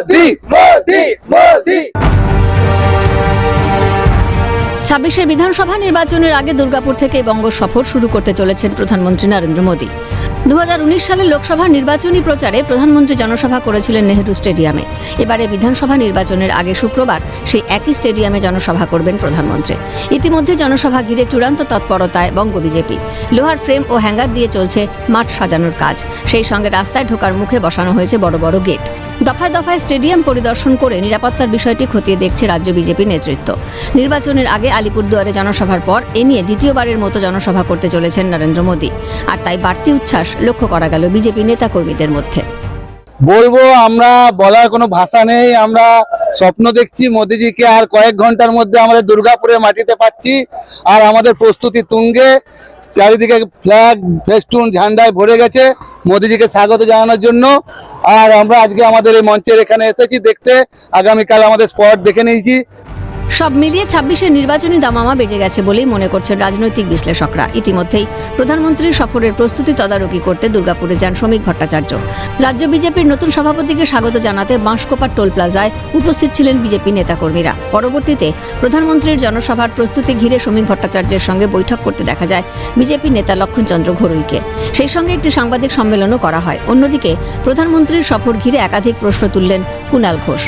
মোদি মোদি মোদি। ছাব্বিশের বিধানসভা নির্বাচনের আগে দুর্গাপুর থেকে বঙ্গ সফর শুরু করতে চলেছেন প্রধানমন্ত্রী নরেন্দ্র মোদী। উনিশ সালে লোকসভা নির্বাচনী প্রচারে প্রধানমন্ত্রী জনসভা করেছিলেন নেহেরু স্টেডিয়ামে। এবারে বিধানসভা নির্বাচনের আগে শুক্রবার সেই একই স্টেডিয়ামে জনসভা করবেন প্রধানমন্ত্রী। ইতিমধ্যে জনসভা ঘিরে চূড়ান্ত তৎপরতায় বঙ্গ বিজেপি। লোহার ফ্রেম ও হ্যাঙ্গার দিয়ে চলছে মাঠ সাজানোর কাজ। সেই সঙ্গে রাস্তায় ঢোকার মুখে বসানো হয়েছে বড় বড় গেট। দফায় দফায় স্টেডিয়াম পরিদর্শন করে নিরাপত্তার বিষয়টি খতিয়ে দেখছে রাজ্য বিজেপি নেতৃত্ব। নির্বাচনের আগে আলিপুরদুয়ারে জনসভার পর এ নিয়ে দ্বিতীয়বারের মতো জনসভা করতে চলেছেন নরেন্দ্র মোদী। আর তাই বাড়তি উচ্ছ্বাস লক্ষ্য করা গেল বিজেপি নেতাকর্মীদের মধ্যে। বলব, আমরা বলার কোনো ভাষা নেই। আমরা স্বপ্ন দেখছি মোদিজিকে আর কয়েক ঘণ্টার মধ্যে আমাদের দুর্গাপুরে মাটিতে পাচ্ছি। আর আমাদের প্রস্তুতি তুঙ্গে। চারিদিকে ফ্ল্যাগ, ফেস্টুন, ঝান্ডায় ভরে গেছে মোদিজিকে স্বাগত জানানোর জন্য। আর আমরা আজকে আমাদের এই মঞ্চের এখানে এসেছি দেখতে। আগামীকাল আমাদের স্পট দেখে নিয়েছি। সব মিলিয়ে ছাব্বিশের নির্বাচনী দামামা বেজে গেছে বলেই মনে করছেন রাজনৈতিক বিশ্লেষকরা। ইতিমধ্যেই প্রধানমন্ত্রীর সফরের প্রস্তুতি তদারকি করতে দুর্গাপুরে যান শ্রমিক ভট্টাচার্য। রাজ্য বিজেপির নতুন সভাপতিকে স্বাগত জানাতে বাঁশকোপার টোল প্লাজায় উপস্থিত ছিলেন বিজেপি নেতাকর্মীরা। পরবর্তীতে প্রধানমন্ত্রীর জনসভার প্রস্তুতি ঘিরে শ্রমিক ভট্টাচার্যের সঙ্গে বৈঠক করতে দেখা যায় বিজেপি নেতা লক্ষণচন্দ্র ঘরুইকে। সেই সঙ্গে একটি সাংবাদিক সম্মেলনও করা হয়। অন্যদিকে প্রধানমন্ত্রীর সফর ঘিরে একাধিক প্রশ্ন তুললেন কুণাল ঘোষ।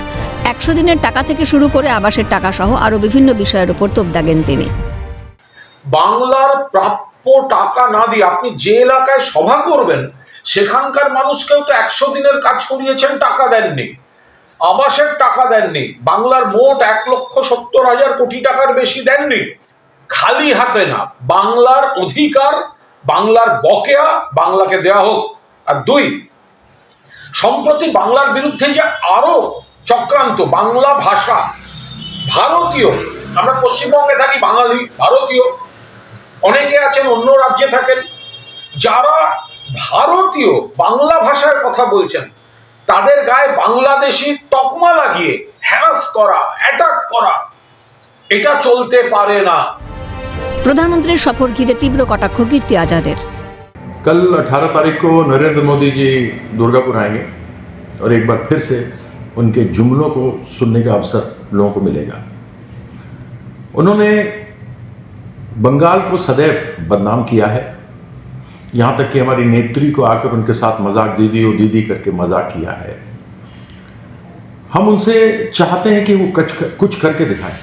একশো দিনের টাকা থেকে শুরু করে আবাসের টাকা সহ আরও বিভিন্ন বিষয়ের উপর তোপ দাগেন তিনি। বাংলার প্রাপ্য টাকা না দিয়ে আপনি যে এলাকায় সভা করবেন, সেখানকার মানুষকেও তো একশো দিনের কাজ করিয়েছেন, টাকা দেননি। আবাসের টাকা দেননি। বাংলার মোট এক লক্ষ সত্তর হাজার কোটি টাকার বেশি দেননি। খালি হাতে না, বাংলার অধিকার, বাংলার বকেয়া, বাংলাকে দেয়া হোক। আর দুই, সম্প্রতি বাংলার বিরুদ্ধে যে আরও চক্রান্ত বাংলা ভাষা ভারতীয় আমরা পশ্চিমবঙ্গে থাকি বাঙালি ভারতীয় অনেকে আছেন অন্য রাজ্যে থাকেন যারা ভারতীয় বাংলা ভাষায় কথা বলছেন তাদের গায়ে বাংলাদেশি তকমা লাগিয়ে হ্যারাস করা অ্যাটাক করা এটা চলতে পারে না প্রধানমন্ত্রীর সফর ঘিরে তীব্র কটাক্ষ কীর্তি আজাদের कल 18 तारीख को नरेंद्र मोदी जी दुर्गापुर आएंगे और एक बार फिर से उनके जुमलों को सुनने का अवसर लोगों को मिलेगा उन्होंने बंगाल को सदैव बदनाम किया है यहाँ तक कि हमारी नेत्री को आकर उनके साथ मजाक दीदी और दीदी करके मजाक किया है हम उनसे चाहते हैं कि वो कुछ कुछ करके दिखाएं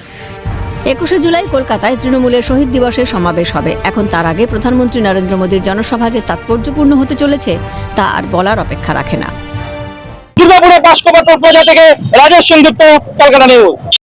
একুশে জুলাই কলকাতায় তৃণমূলের শহীদ দিবসের সমাবেশ হবে এখন তার আগে প্রধানমন্ত্রী নরেন্দ্র মোদীর জনসভা যে তাৎপর্যপূর্ণ হতে চলেছে তা আর বলার অপেক্ষা রাখে না দুর্গাপুরে বাস্কবাত্র প্রজা থেকে রাজেশ সেনগুপ্ত কলকাতা নিউজ।